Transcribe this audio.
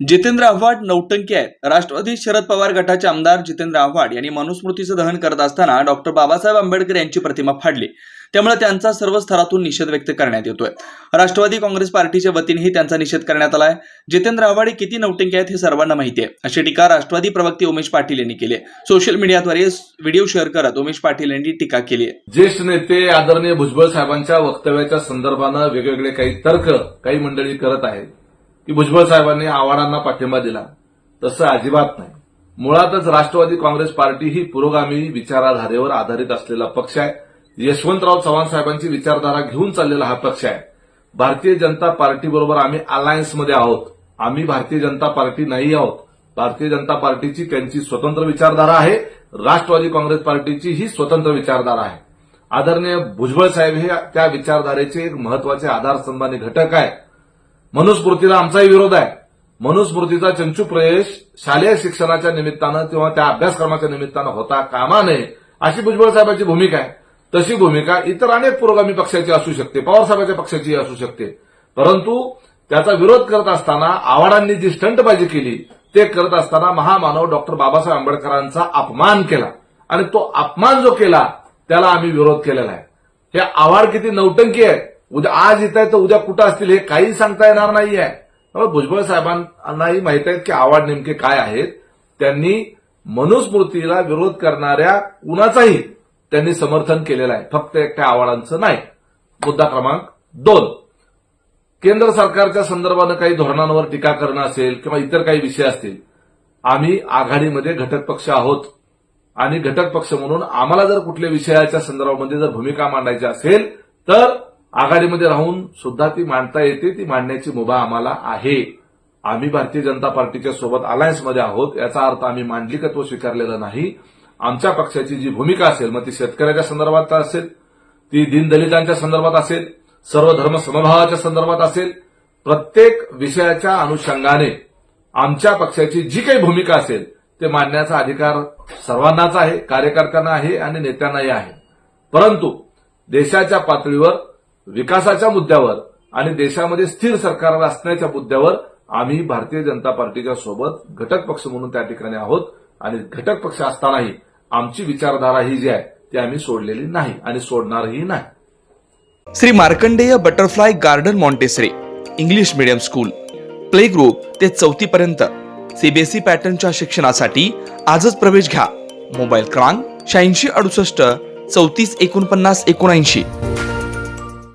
जितेंद्र आव्हाड नौटंकी आहेत. राष्ट्रवादी शरद पवार गटाचे आमदार जितेंद्र आव्हाड यांनी मनुस्मृतीचं दहन करत असताना डॉक्टर बाबासाहेब आंबेडकर यांची प्रतिमा फाडली. त्यामुळे त्यांचा सर्व स्तरातून निषेध व्यक्त करण्यात येतोय. राष्ट्रवादी काँग्रेस पार्टीच्या वतीनेही त्यांचा निषेध करण्यात आलाय. जितेंद्र आव्हाड हे किती नौटंकी आहेत हे सर्वांना माहिती आहे. अशी टीका राष्ट्रवादी प्रवक्ते उमेश पाटील यांनी केली आहे. सोशल मीडियाद्वारे व्हिडिओ शेअर करत उमेश पाटील यांनी टीका केली आहे. ज्येष्ठ नेते आदरणीय भुजबळ साहेबांच्या वक्तव्याच्या संदर्भानं वेगवेगळे काही तर्क काही मंडळी करत आहेत. की भुजबळ साहेबांनी आव्हाडांना पाठिंबा दिला. तसं अजिबात नाही. मुळातच राष्ट्रवादी काँग्रेस पार्टी ही पुरोगामी विचाराधारेवर आधारित असलेला पक्ष आहे. यशवंतराव चव्हाण साहेबांची विचारधारा घेऊन चाललेला हा पक्ष आहे. भारतीय जनता पार्टीबरोबर आम्ही अलायन्समध्ये आहोत. आम्ही भारतीय जनता पार्टी नाही आहोत. भारतीय जनता पार्टीची त्यांची स्वतंत्र विचारधारा आहे. राष्ट्रवादी काँग्रेस पार्टीची ही स्वतंत्र विचारधारा आहे. आदरणीय भुजबळ साहेब हे त्या विचारधारेचे एक महत्त्वाचे आधारस्तंभाने घटक आहे. मनुस्मृतीला आमचाही विरोध आहे. मनुस्मृतीचा चंचू प्रवेश शालेय शिक्षणाच्या निमित्तानं किंवा त्या अभ्यासक्रमाच्या निमित्तानं होता कामा नये अशी भुजबळ साहेबांची भूमिका आहे. तशी भूमिका इतर अनेक पुरोगामी पक्षाची असू शकते पवारसाहेबांच्या पक्षाची असू शकते. परंतु त्याचा विरोध करत असताना आव्हाडांनी जी स्टंटबाजी केली ते करत असताना महामानव डॉक्टर बाबासाहेब आंबेडकरांचा अपमान केला. आणि तो अपमान जो केला त्याला आम्ही विरोध केलेला आहे. हे आव्हाड किती नौटंकी आहे उद्या आज येत आहे तर उद्या कुठं असतील हे काही सांगता येणार नाहीये. त्यामुळे भुजबळ साहेबांनाही माहीत आहेत की आव्हाड नेमके काय आहेत. त्यांनी मनुस्मृतीला विरोध करणाऱ्या कुणाचाही त्यांनी समर्थन केलेलं आहे. फक्त एकट्या आव्हाडांचं नाही. मुद्दा क्रमांक दोन. केंद्र सरकारच्या संदर्भानं काही धोरणांवर टीका करणं असेल किंवा इतर काही विषय असतील आम्ही आघाडीमध्ये घटक पक्ष आहोत. आणि घटक पक्ष म्हणून आम्हाला जर कुठल्या विषयाच्या संदर्भामध्ये जर भूमिका मांडायची असेल तर आघाडीमध्ये राहून सुद्धा ती मांडता येते ती मांडण्याची मुभा आम्हाला आहे. आम्ही भारतीय जनता पार्टीच्या सोबत अलायन्समध्ये आहोत याचा अर्थ आम्ही मांडलिकत्व स्वीकारलेलं नाही. आमच्या पक्षाची जी भूमिका असेल मग ती शेतकऱ्याच्या संदर्भात असेल? ती दीनदलितांच्या संदर्भात असेल? सर्व धर्म समभावाच्या संदर्भात असेल? प्रत्येक विषयाच्या अनुषंगाने आमच्या पक्षाची जी काही भूमिका असेल ते मांडण्याचा अधिकार सर्वांनाच आहे कार्यकर्त्यांना आहे आणि नेत्यांनाही आहे. परंतु देशाच्या पातळीवर विकासाच्या मुद्द्यावर आणि देशामध्ये स्थिर सरकार असण्याच्या मुद्द्यावर आम्ही भारतीय जनता पार्टीच्या सोबत घटक पक्ष म्हणून त्या ठिकाणी आहोत. आणि घटक पक्ष असतानाही आमची विचारधारा ही जी आहे ती आम्ही सोडलेली नाही आणि सोडणारही नाही. Shri Markandeya butterfly garden Montessori English medium school play group ते चौथी पर्यंत सीबीएसई पॅटर्नच्या शिक्षणासाठी आजच प्रवेश घ्या. मोबाईल क्रमांक शहाऐंशी अडुसष्ट चौतीस एकोणपन्नास एकोणऐंशी.